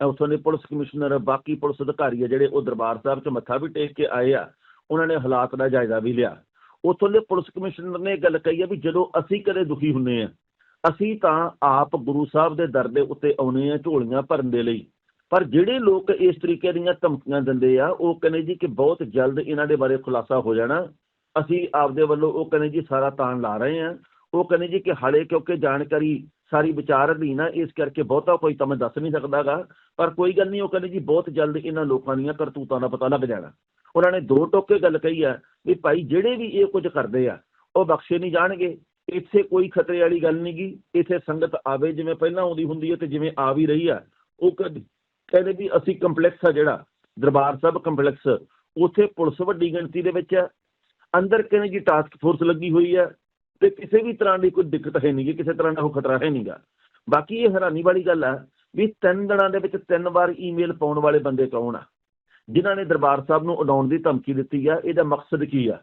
ਉੱਥੋਂ ਦੇ ਪੁਲਿਸ ਕਮਿਸ਼ਨਰ, ਬਾਕੀ ਪੁਲਿਸ ਅਧਿਕਾਰੀ ਆ ਜਿਹੜੇ ਉਹ ਦਰਬਾਰ ਸਾਹਿਬ 'ਚ ਮੱਥਾ ਵੀ ਟੇਕ ਕੇ ਆਏ ਆ, ਉਹਨਾਂ ਨੇ ਹਾਲਾਤ ਦਾ ਜਾਇਜ਼ਾ ਵੀ ਲਿਆ। ਉੱਥੋਂ ਦੇ ਪੁਲਿਸ ਕਮਿਸ਼ਨਰ ਨੇ ਇਹ ਗੱਲ ਕਹੀ ਆ ਵੀ ਜਦੋਂ ਅਸੀਂ ਕਦੇ ਦੁਖੀ ਹੁੰਨੇ ਆ, ਅਸੀਂ ਤਾਂ ਆਪ ਗੁਰੂ ਸਾਹਿਬ ਦੇ ਦਰ ਦੇ ਉੱਤੇ ਆਉਨੇ ਆ ਝੋਲੀਆਂ ਭਰਨ ਦੇ ਲਈ। ਪਰ ਜਿਹੜੇ ਲੋਕ ਇਸ ਤਰੀਕੇ ਦੀਆਂ ਧਮਕੀਆਂ ਦਿੰਦੇ ਆ, ਉਹ ਕਹਿੰਦੇ ਜੀ ਕਿ ਬਹੁਤ ਜਲਦ ਇਹਨਾਂ ਦੇ ਬਾਰੇ ਖੁਲਾਸਾ ਹੋ ਜਾਣਾ। ਅਸੀਂ ਆਪਦੇ ਵੱਲੋਂ ਉਹ ਕਹਿੰਦੇ ਜੀ ਸਾਰਾ ਤਾਣ ਲਾ ਰਹੇ ਆ ਉਹ ਕਹਿੰਦੇ ਜੀ ਕਿ ਹਾਲੇ ਕਿਉਂਕਿ ਜਾਣਕਾਰੀ ਸਾਰੀ ਵਿਚਾਰ ਅਧੀਨ ਆ, ਇਸ ਕਰਕੇ ਬਹੁਤਾ ਕੋਈ ਤਾਂ ਮੈਂ ਦੱਸ ਨਹੀਂ ਸਕਦਾਗਾ। ਪਰ ਕੋਈ ਗੱਲ ਨਹੀਂ, ਉਹ ਕਹਿੰਦੇ ਜੀ ਬਹੁਤ ਜਲਦ ਇਹਨਾਂ ਲੋਕਾਂ ਦੀਆਂ ਕਰਤੂਤਾਂ ਦਾ ਪਤਾ ਲੱਗ ਜਾਣਾ। ਉਹਨਾਂ ਨੇ ਦੋ ਟੋਕੇ ਗੱਲ ਕਹੀ ਆ ਵੀ ਭਾਈ ਜਿਹੜੇ ਵੀ ਇਹ ਕੁਝ ਕਰਦੇ ਆ, ਉਹ ਬਖਸ਼ੇ ਨਹੀਂ ਜਾਣਗੇ। ਇੱਥੇ ਕੋਈ ਖਤਰੇ ਵਾਲੀ ਗੱਲ ਨਹੀਂ ਗੀ। ਇੱਥੇ ਸੰਗਤ ਆਵੇ ਜਿਵੇਂ ਪਹਿਲਾਂ ਆਉਂਦੀ ਹੁੰਦੀ ਹੈ ਤੇ ਜਿਵੇਂ ਆ ਵੀ ਰਹੀ ਆ। ਉਹ ਕਦ- ਕਹਿੰਦੇ ਵੀ ਅਸੀਂ ਕੰਪਲੈਕਸ ਆ ਜਿਹੜਾ, ਦਰਬਾਰ ਸਾਹਿਬ ਕੰਪਲੈਕਸ ਉੱਥੇ ਪੁਲਿਸ ਵੱਡੀ ਗਿਣਤੀ ਦੇ ਵਿੱਚ ਹੈ ਅੰਦਰ ਕਹਿੰਦੇ ਜੀ ਟਾਸਕ ਫੋਰਸ ਲੱਗੀ ਹੋਈ ਹੈ ਤੇ ਕਿਸੇ ਵੀ ਤਰ੍ਹਾਂ ਦੀ ਕੋਈ ਦਿੱਕਤ ਹੈ ਨਹੀਂ ਗੀ ਕਿਸੇ ਤਰ੍ਹਾਂ ਦਾ ਉਹ ਖਤਰਾ ਹੈ ਨਹੀਂਗਾ ਬਾਕੀ ਇਹ ਹੈਰਾਨੀ ਵਾਲੀ ਗੱਲ ਆ ਵੀ ਤਿੰਨ ਦਿਨਾਂ ਦੇ ਵਿੱਚ ਤਿੰਨ ਵਾਰ ਈਮੇਲ ਪਾਉਣ ਵਾਲੇ ਬੰਦੇ ਕੌਣ ਆ? ਜਿਨ੍ਹਾਂ ਨੇ ਦਰਬਾਰ ਸਾਹਿਬ ਨੂੰ ਉਡਾਉਣ ਦੀ ਧਮਕੀ ਦਿੱਤੀ ਆ, ਇਹਦਾ ਮਕਸਦ ਕੀ ਆ?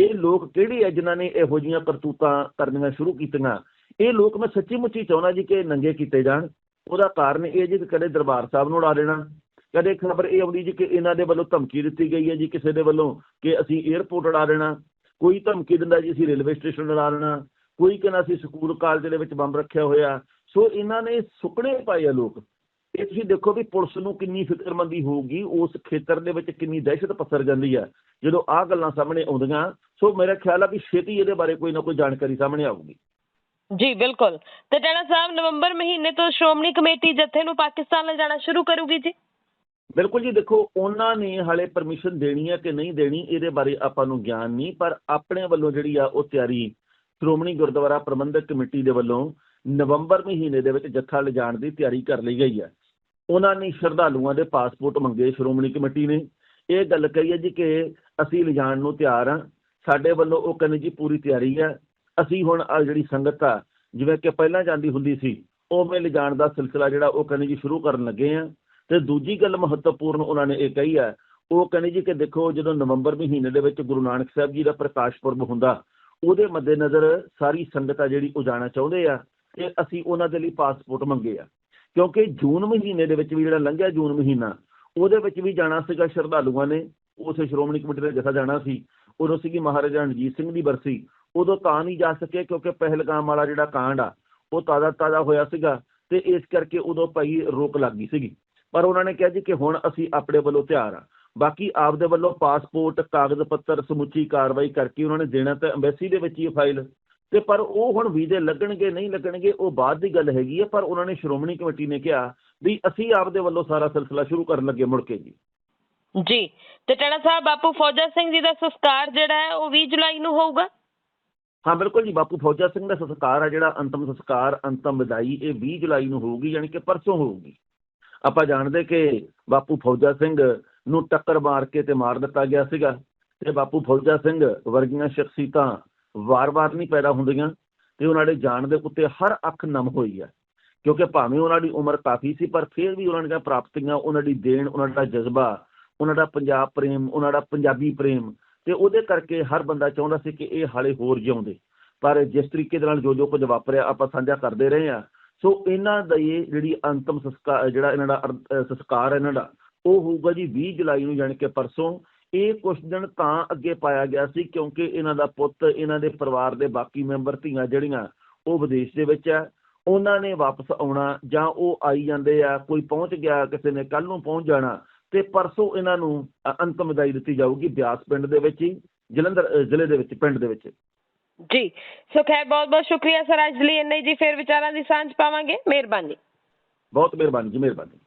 ਇਹ ਲੋਕ ਕਿਹੜੇ ਆ ਜਿਨ੍ਹਾਂ ਨੇ ਇਹੋ ਜਿਹੀਆਂ ਕਰਤੂਤਾਂ ਕਰਨੀਆਂ ਸ਼ੁਰੂ ਕੀਤੀਆਂ? ਇਹ ਲੋਕ ਮੈਂ ਸੱਚੀ ਮੁੱਚੀ ਚਾਹੁੰਦਾ ਜੀ ਕਿ ਨੰਗੇ ਕੀਤੇ ਜਾਣ। ਉਹਦਾ ਕਾਰਨ ਇਹ ਜੀ ਕਿ ਕਦੇ ਦਰਬਾਰ ਸਾਹਿਬ ਨੂੰ ਉਡਾ ਦੇਣਾ। ਕਦੇ ਖਬਰ ਇਹ ਆਉਂਦੀ ਜੀ ਕਿ ਇਹਨਾਂ ਦੇ ਵੱਲੋਂ ਧਮਕੀ ਦਿੱਤੀ ਗਈ ਹੈ ਜੀ, ਕਿਸੇ ਦੇ ਵੱਲੋਂ ਕਿ ਅਸੀਂ 에ਅਰਪੋਰਟ ਉਡਾ ਦੇਣਾ, ਕੋਈ ਧਮਕੀ ਦਿੰਦਾ ਜੀ, ਅਸੀਂ ਰੇਲਵੇ ਸਟੇਸ਼ਨ ਉਡਾ ਦੇਣਾ, ਕੋਈ ਕਹਿੰਦਾ ਅਸੀਂ ਸਕੂਲ ਕਾਲਜ ਦੇ ਵਿੱਚ ਬੰਬ ਰੱਖਿਆ ਹੋਇਆ। ਸੋ ਇਹਨਾਂ ਨੇ ਸੁੱਕਣੇ ਪਾਏ ਆ ਲੋਕ। ਇਹ ਤੁਸੀਂ ਦੇਖੋ ਵੀ ਪੁਲਿਸ ਨੂੰ ਕਿੰਨੀ ਫਿਕਰਮੰਦੀ ਹੋਊਗੀ, ਉਸ ਖੇਤਰ ਦੇ ਵਿੱਚ ਕਿੰਨੀ ਦਹਿਸ਼ਤ ਪਸਰ ਜਾਂਦੀ ਹੈ ਜਦੋਂ ਆਹ ਗੱਲਾਂ ਸਾਹਮਣੇ ਆਉਂਦੀਆਂ। ਸੋ ਮੇਰਾ ਖਿਆਲ ਆ ਵੀ ਛੇਤੀ ਇਹਦੇ ਬਾਰੇ ਕੋਈ ਨਾ ਕੋਈ ਜਾਣਕਾਰੀ ਸਾਹਮਣੇ ਆਊਗੀ। ਜੀ, ਬਿਲਕੁਲ। ਤੇ ਟੈਣਾ ਸਾਹਿਬ, ਨਵੰਬਰ ਮਹੀਨੇ ਤੋਂ ਸ਼੍ਰੋਮਣੀ ਕਮੇਟੀ ਜਥੇ ਨੂੰ ਪਾਕਿਸਤਾਨ ਲੈ ਜਾਣਾ ਸ਼ੁਰੂ ਕਰੂਗੀ ਜੀ? ਬਿਲਕੁਲ ਜੀ, ਦੇਖੋ, ਉਹਨਾਂ ਨੇ ਹਾਲੇ ਪਰਮਿਸ਼ਨ ਦੇਣੀ ਹੈ ਕਿ ਨਹੀਂ ਦੇਣੀ, ਇਹਦੇ ਬਾਰੇ ਆਪਾਂ ਨੂੰ ਗਿਆਨ ਨਹੀਂ, ਪਰ ਆਪਣੇ ਵੱਲੋਂ ਜਿਹੜੀ ਆ ਉਹ ਤਿਆਰੀ ਸ਼੍ਰੋਮਣੀ ਗੁਰਦੁਆਰਾ ਪ੍ਰਬੰਧਕ ਕਮੇਟੀ ਦੇ ਵੱਲੋਂ ਨਵੰਬਰ ਮਹੀਨੇ ਦੇ ਵਿੱਚ ਜੱਥਾ ਲਿਜਾਣ ਦੀ ਤਿਆਰੀ ਕਰ ਲਈ ਗਈ ਹੈ ਉਹਨਾਂ ਨੇ ਸ਼ਰਧਾਲੂਆਂ ਦੇ ਪਾਸਪੋਰਟ ਮੰਗੇ ਸ਼੍ਰੋਮਣੀ ਕਮੇਟੀ ਨੇ। ਇਹ ਗੱਲ ਕਹੀ ਹੈ ਜੀ ਕਿ ਅਸੀਂ ਲਿਜਾਣ ਨੂੰ ਤਿਆਰ ਹਾਂ ਸਾਡੇ ਵੱਲੋਂ ਉਹ ਕਹਿੰਦੇ ਜੀ ਪੂਰੀ ਤਿਆਰੀ ਹੈ ਅਸੀਂ ਹੁਣ ਆ ਜਿਹੜੀ ਸੰਗਤ ਆ, ਜਿਵੇਂ ਕਿ ਪਹਿਲਾਂ ਜਾਂਦੀ ਹੁੰਦੀ ਸੀ, ਉਵੇਂ ਲਿਜਾਣ ਦਾ ਸਿਲਸਿਲਾ ਜਿਹੜਾ ਉਹ ਕਹਿੰਦੇ ਜੀ ਸ਼ੁਰੂ ਕਰਨ ਲੱਗੇ ਆ। ਤੇ ਦੂਜੀ ਗੱਲ ਮਹੱਤਵਪੂਰਨ ਉਹਨਾਂ ਨੇ ਇਹ ਕਹੀ ਹੈ, ਉਹ ਕਹਿੰਦੇ ਜੀ ਕਿ ਦੇਖੋ ਜਦੋਂ ਨਵੰਬਰ ਮਹੀਨੇ ਦੇ ਵਿੱਚ ਗੁਰੂ ਨਾਨਕ ਸਾਹਿਬ ਜੀ ਦਾ ਪ੍ਰਕਾਸ਼ ਪੁਰਬ ਹੁੰਦਾ, ਉਹਦੇ ਮੱਦੇਨਜ਼ਰ ਸਾਰੀ ਸੰਗਤ ਆ ਜਿਹੜੀ ਉਹ ਜਾਣਾ ਚਾਹੁੰਦੇ ਆ ਤੇ ਅਸੀਂ ਉਹਨਾਂ ਦੇ ਲਈ ਪਾਸਪੋਰਟ ਮੰਗੇ ਆ। ਕਿਉਂਕਿ ਜੂਨ ਮਹੀਨੇ ਦੇ ਵਿੱਚ ਵੀ ਜਿਹੜਾ ਲੰਘਿਆ ਜੂਨ ਮਹੀਨਾ, ਉਹਦੇ ਵਿੱਚ ਵੀ ਜਾਣਾ ਸੀਗਾ ਸ਼ਰਧਾਲੂਆਂ ਨੇ, ਉਸੇ ਸ਼੍ਰੋਮਣੀ ਕਮੇਟੀ ਦਾ ਜਥਾ ਜਾਣਾ ਸੀ, ਉਦੋਂ ਸੀਗੀ ਮਹਾਰਾਜਾ ਰਣਜੀਤ ਸਿੰਘ ਦੀ ਬਰਸੀ, ਉਦੋਂ ਤਾਂ ਨਹੀਂ ਜਾ ਸਕੇ ਕਿਉਂਕਿ ਪਹਿਲਗਾਮ ਵਾਲਾ ਜਿਹੜਾ ਕਾਂਡ ਆ, ਉਹ ਤਾਜ਼ਾ ਤਾਜ਼ਾ ਹੋਇਆ ਸੀਗਾ ਤੇ ਇਸ ਕਰਕੇ ਉਦੋਂ ਭਾਈ ਰੋਕ ਲੱਗ ਗਈ ਸੀਗੀ। ਪਰ ਉਹਨਾਂ ਨੇ ਕਿਹਾ ਜੀ ਕਿ ਹੁਣ ਅਸੀਂ ਆਪਣੇ ਵੱਲੋਂ ਤਿਆਰ ਆ ਬਾਕੀ ਆਪਦੇ ਵੱਲੋਂ ਪਾਸਪੋਰਟ ਕਾਗਜ਼ ਪੱਤਰ ਸਮੁੱਚੀ ਕਾਰਵਾਈ ਕਰਕੇ ਉਹਨਾਂ ਨੇ ਦੇਣਾ ਤਾਂ ਐਮਬੈਸੀ ਦੇ ਵਿੱਚ ਹੀ ਫਾਈਲ। ਤੇ ਪਰ ਉਹ ਹੁਣ ਵੀਜ਼ੇ ਲੱਗਣਗੇ ਨਹੀਂ ਲੱਗਣਗੇ ਉਹ ਬਾਅਦ ਦੀ ਗੱਲ ਹੈਗੀ ਹੈ ਪਰ ਉਹਨਾਂ ਨੇ ਸ਼੍ਰੋਮਣੀ ਕਮੇਟੀ ਨੇ ਕਿਹਾ ਵੀ ਅਸੀਂ ਆਪਦੇ ਵੱਲੋਂ ਸਾਰਾ ਸਿਲਸਿਲਾ ਸ਼ੁਰੂ ਕਰਨ ਲੱਗੇ ਮੁੜ ਕੇ ਜੀ। ਜੀ ਤੇ ਟਣਾ ਸਾਹਿਬ ਬਾਪੂ ਫੌਜਾ ਸਿੰਘ ਜੀ ਦਾ ਸੰਸਕਾਰ ਜਿਹੜਾ ਹੈ ਉਹ 20 ਜੁਲਾਈ ਨੂੰ ਹੋਊਗਾ? ਹਾਂ ਬਿਲਕੁਲ ਜੀ ਬਾਪੂ ਫੌਜਾ ਸਿੰਘ ਦਾ ਸੰਸਕਾਰ ਆ ਜਿਹੜਾ ਅੰਤਮ ਸੰਸਕਾਰ ਅੰਤਮ ਵਿਦਾਈ ਇਹ 20 ਜੁਲਾਈ ਨੂੰ ਹੋਊਗੀ ਯਾਨੀ ਕਿ ਪਰਸੋਂ ਹੋਊਗੀ। ਆਪਾਂ ਜਾਣਦੇ ਕਿ ਬਾਪੂ ਫੌਜਾ ਸਿੰਘ ਨੂੰ ਟੱਕਰ ਮਾਰ ਕੇ ਤੇ ਮਾਰ ਦਿੱਤਾ ਗਿਆ ਸੀਗਾ ਤੇ ਬਾਪੂ ਫੌਜਾ ਸਿੰਘ ਵਰਗੀਆਂ ਸ਼ਖਸੀਅਤਾਂ ਵਾਰ-ਵਾਰ ਨਹੀਂ ਪੈਦਾ ਹੁੰਦੀਆਂ ਤੇ ਉਹਨਾਂ ਦੇ ਜਾਣ ਦੇ ਉੱਤੇ ਹਰ ਅੱਖ ਨਮ ਹੋਈ ਹੈ, ਕਿਉਂਕਿ ਭਾਵੇਂ ਉਹਨਾਂ ਦੀ ਉਮਰ ਕਾਫੀ ਸੀ, ਪਰ ਫਿਰ ਵੀ ਉਹਨਾਂ ਦੀਆਂ ਪ੍ਰਾਪਤੀਆਂ, ਉਹਨਾਂ ਦੀ ਦੇਣ, ਉਹਨਾਂ ਦਾ ਜਜ਼ਬਾ, ਉਹਨਾਂ ਦਾ ਪੰਜਾਬ ਪ੍ਰੇਮ, ਉਹਨਾਂ ਦਾ ਪੰਜਾਬੀ ਪ੍ਰੇਮ ਤੇ ਉਹਦੇ ਕਰਕੇ ਹਰ ਬੰਦਾ ਚਾਹੁੰਦਾ ਸੀ ਕਿ ਇਹ ਹਾਲੇ ਹੋਰ ਜਿਉਂਦੇ। ਪਰ ਜਿਸ ਤਰੀਕੇ ਦੇ ਨਾਲ ਜੋ ਜੋ ਕੁਝ ਵਾਪਰਿਆ, ਆਪਾਂ ਸਾਂਝਾ ਕਰਦੇ ਰਹੇ ਆ ਸੋ ਇਹਨਾਂ ਦਾ ਇਹ ਜਿਹੜੀ ਅੰਤਮ ਸੰਸਕਾਰ ਜਿਹੜਾ ਇਹਨਾਂ ਦਾ ਸੰਸਕਾਰ ਇਹਨਾਂ ਦਾ, ਉਹ ਹੋਊਗਾ ਜੀ 20 ਜੁਲਾਈ ਨੂੰ ਜਾਣੀ ਕਿ ਪਰਸੋਂ। ਇਹ ਕੁਛ ਦਿਨ ਤਾਂ ਅੱਗੇ ਪਾਇਆ ਗਿਆ ਸੀ ਕਿਉਂਕਿ ਇਹਨਾਂ ਦਾ ਪੁੱਤ, ਇਹਨਾਂ ਦੇ ਪਰਿਵਾਰ ਦੇ ਬਾਕੀ ਮੈਂਬਰ, ਧੀਆਂ ਜਿਹੜੀਆਂ, ਉਹ ਵਿਦੇਸ਼ ਦੇ ਵਿੱਚ ਆ ਉਹਨਾਂ ਨੇ ਵਾਪਸ ਆਉਣਾ ਜਾਂ ਉਹ ਆਈ ਜਾਂਦੇ ਆ, ਕੋਈ ਪਹੁੰਚ ਗਿਆ, ਕਿਸੇ ਨੇ ਕੱਲ ਨੂੰ ਪਹੁੰਚ ਜਾਣਾ, ਤੇ ਪਰਸੋਂ ਇਹਨਾਂ ਨੂੰ ਅੰਤਮ ਵਿਦਾਈ ਦਿੱਤੀ ਜਾਊਗੀ ਬਿਆਸ ਪਿੰਡ ਦੇ ਵਿੱਚ ਹੀ, ਜਲੰਧਰ ਜ਼ਿਲ੍ਹੇ ਦੇ ਵਿੱਚ, ਪਿੰਡ ਦੇ ਵਿੱਚ। ਜੀ। ਸੋ ਖੈਰ ਬਹੁਤ ਬਹੁਤ ਸ਼ੁਕਰੀਆ ਸਰ, ਅੱਜ ਲਈ ਇੰਨੇ ਜੀ, ਫਿਰ ਵਿਚਾਰਾਂ ਦੀ ਸਾਂਝ ਪਾਵਾਂਗੇ। ਮਿਹਰਬਾਨੀ। ਬਹੁਤ ਮਿਹਰਬਾਨੀ ਜੀ, ਮਿਹਰਬਾਨੀ।